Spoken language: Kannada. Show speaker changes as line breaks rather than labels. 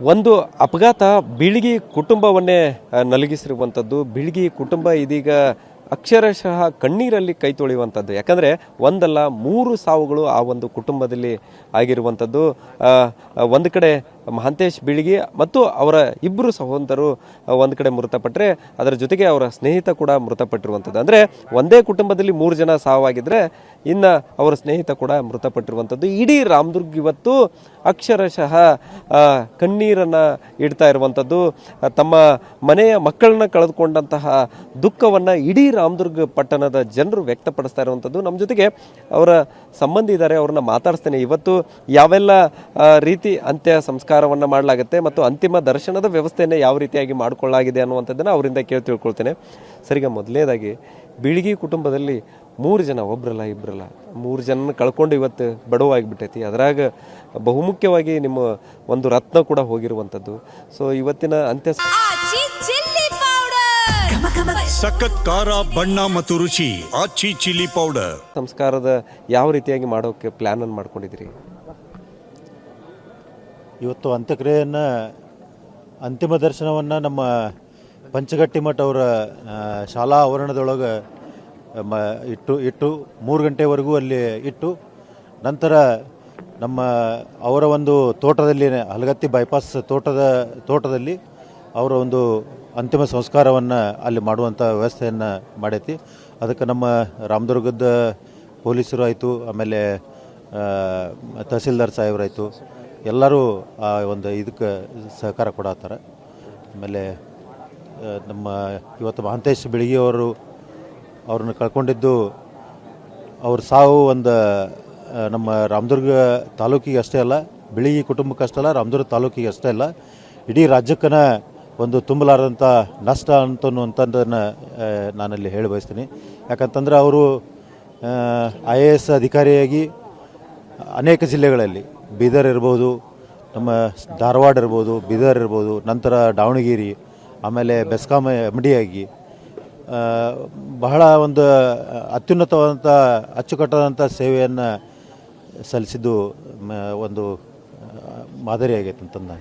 ಒಂದು ಅಪಘಾತ ಬೀಳಿಗಿ ಕುಟುಂಬವನ್ನೇ ನಲಗಿಸಿರುವಂಥದ್ದು ಬೀಳ್ಗಿ ಕುಟುಂಬ ಇದೀಗ ಅಕ್ಷರಶಃ ಕಣ್ಣೀರಲ್ಲಿ ಕೈ ತೊಳೆಯುವಂಥದ್ದು ಯಾಕಂದರೆ ಒಂದಲ್ಲ, ಮೂರು ಸಾವುಗಳು ಆ ಒಂದು ಕುಟುಂಬದಲ್ಲಿ ಆಗಿರುವಂಥದ್ದು ಒಂದು ಕಡೆ ಮಹಾಂತೇಶ್ ಬೀಳಿಗಿ ಮತ್ತು ಅವರ ಇಬ್ಬರು ಸಹೋದರರು ಒಂದು ಕಡೆ ಮೃತಪಟ್ಟರೆ ಅದರ ಜೊತೆಗೆ ಅವರ ಸ್ನೇಹಿತ ಕೂಡ ಮೃತಪಟ್ಟಿರುವಂಥದ್ದು ಅಂದರೆ ಒಂದೇ ಕುಟುಂಬದಲ್ಲಿ ಮೂರು ಜನ ಸಾವಾಗಿದ್ದರೆ ಇನ್ನು ಅವರ ಸ್ನೇಹಿತ ಕೂಡ ಮೃತಪಟ್ಟಿರುವಂಥದ್ದು. ಇಡೀ ರಾಮದುರ್ಗ್ ಇವತ್ತು ಅಕ್ಷರಶಃ ಕಣ್ಣೀರನ್ನು ಇಡ್ತಾ ಇರುವಂಥದ್ದು. ತಮ್ಮ ಮನೆಯ ಮಕ್ಕಳನ್ನ ಕಳೆದುಕೊಂಡಂತಹ ದುಃಖವನ್ನು ಇಡೀ ರಾಮದುರ್ಗ ಪಟ್ಟಣದ ಜನರು ವ್ಯಕ್ತಪಡಿಸ್ತಾ ಇರುವಂಥದ್ದು. ನಮ್ಮ ಜೊತೆಗೆ ಅವರ ಸಂಬಂಧಿ ಇದ್ದಾರೆ, ಅವ್ರನ್ನ ಮಾತಾಡಿಸ್ತೇನೆ. ಇವತ್ತು ಯಾವೆಲ್ಲ ರೀತಿ ಅಂತ್ಯ ಸಂಸ್ಕಾರವನ್ನು ಮಾಡಲಾಗುತ್ತೆ ಮತ್ತು ಅಂತಿಮ ದರ್ಶನದ ವ್ಯವಸ್ಥೆಯನ್ನು ಯಾವ ರೀತಿಯಾಗಿ ಮಾಡಿಕೊಳ್ಳಲಾಗಿದೆ ಅನ್ನುವಂಥದ್ದನ್ನು ಅವರಿಂದ ಕೇಳಿ ತಿಳ್ಕೊಳ್ತೇನೆ. ಸರಿಗ ಮೊದಲನೇದಾಗಿ ಬೀಳಿಗೆ ಕುಟುಂಬದಲ್ಲಿ ಮೂರು ಜನ ಒಬ್ರಲ್ಲ ಇಬ್ರಲ್ಲ. ಮೂರು ಜನ ಕಳ್ಕೊಂಡು ಇವತ್ತು ಬಡವಾಗಿಬಿಟ್ಟೈತಿ. ಅದರಾಗ ಬಹುಮುಖ್ಯವಾಗಿ ನಿಮ್ಮ ಒಂದು ರತ್ನ ಕೂಡ ಹೋಗಿರುವಂಥದ್ದು. ಸೊ ಇವತ್ತಿನ ಅಂತ್ಯ
ಸಖತ್ ಖಾರ ಬಣ್ಣ ಮತ್ತು ರುಚಿ ಆಚಿ ಚಿಲ್ಲಿ ಪೌಡರ್.
ಸಂಸ್ಕಾರದ ಯಾವ ರೀತಿಯಾಗಿ ಮಾಡೋಕೆ ಪ್ಲ್ಯಾನನ್ನು ಮಾಡ್ಕೊಂಡಿದ್ದೀರಿ?
ಇವತ್ತು ಅಂತ್ಯಕ್ರಿಯೆಯನ್ನು ಅಂತಿಮ ದರ್ಶನವನ್ನು ನಮ್ಮ ಪಂಚಗಟ್ಟಿ ಮಠ ಅವರ ಶಾಲಾ ಆವರಣದೊಳಗೆ ಮ, ಇಟ್ಟು ಇಟ್ಟು, ಮೂರು ಗಂಟೆವರೆಗೂ ಅಲ್ಲಿ ಇಟ್ಟು, ನಂತರ ನಮ್ಮ ಅವರ ಒಂದು ತೋಟದಲ್ಲಿ, ಹಲಗತ್ತಿ ಬೈಪಾಸ್ ತೋಟದ, ತೋಟದಲ್ಲಿ ಅವರ ಒಂದು ಅಂತಿಮ ಸಂಸ್ಕಾರವನ್ನು ಅಲ್ಲಿ ಮಾಡುವಂಥ ವ್ಯವಸ್ಥೆಯನ್ನು ಮಾಡೈತಿ. ಅದಕ್ಕೆ ನಮ್ಮ ರಾಮದುರ್ಗದ ಪೊಲೀಸರು ಆಯಿತು, ಆಮೇಲೆ ತಹಸೀಲ್ದಾರ್ ಸಾಹೇಬರಾಯಿತು ಎಲ್ಲರೂ ಆ ಒಂದು ಇದಕ್ಕೆ ಸಹಕಾರ ಕೊಡತ್ತಾರೆ. ಆಮೇಲೆ ನಮ್ಮ ಇವತ್ತು ಮಹಾಂತೇಶ್ ಬೆಳಗಿ ಅವರು ಅವ್ರನ್ನ ಕಳ್ಕೊಂಡಿದ್ದು ಅವ್ರ ಸಾವು ಒಂದು ನಮ್ಮ ರಾಮದುರ್ಗ ತಾಲೂಕಿಗೆ ಅಷ್ಟೇ ಅಲ್ಲ, ಬಿಳಿ ಕುಟುಂಬಕ್ಕೆ ಅಷ್ಟೇ ಅಲ್ಲ, ರಾಮದುರ್ಗ ತಾಲೂಕಿಗೆ ಅಷ್ಟೇ ಅಲ್ಲ, ಇಡೀ ರಾಜ್ಯಕ್ಕನ ಒಂದು ತುಂಬಲಾರದಂಥ ನಷ್ಟ ಅಂತನ್ನುವಂಥದ್ದನ್ನು ನಾನಲ್ಲಿ ಹೇಳಿ ಬಯಸ್ತೀನಿ. ಯಾಕಂತಂದ್ರೆ ಅವರು ಐ ಎ ಎಸ್ ಅಧಿಕಾರಿಯಾಗಿ ಅನೇಕ ಜಿಲ್ಲೆಗಳಲ್ಲಿ, ಬೀದರ್ ಇರ್ಬೋದು, ನಮ್ಮ ಧಾರವಾಡ ಇರ್ಬೋದು, ಬೀದರ್ ಇರ್ಬೋದು, ನಂತರ ದಾವಣಗೆರೆ, ಆಮೇಲೆ ಬೆಸ್ಕಾಂ ಎಂ ಡಿ ಆಗಿ ಬಹಳ ಒಂದು ಅತ್ಯುನ್ನತವಾದಂಥ ಅಚ್ಚುಕಟ್ಟಾದಂಥ ಸೇವೆಯನ್ನು ಸಲ್ಲಿಸಿದ್ದು ಒಂದು ಮಾದರಿಯಾಗೈತೆ ಅಂತಂದು.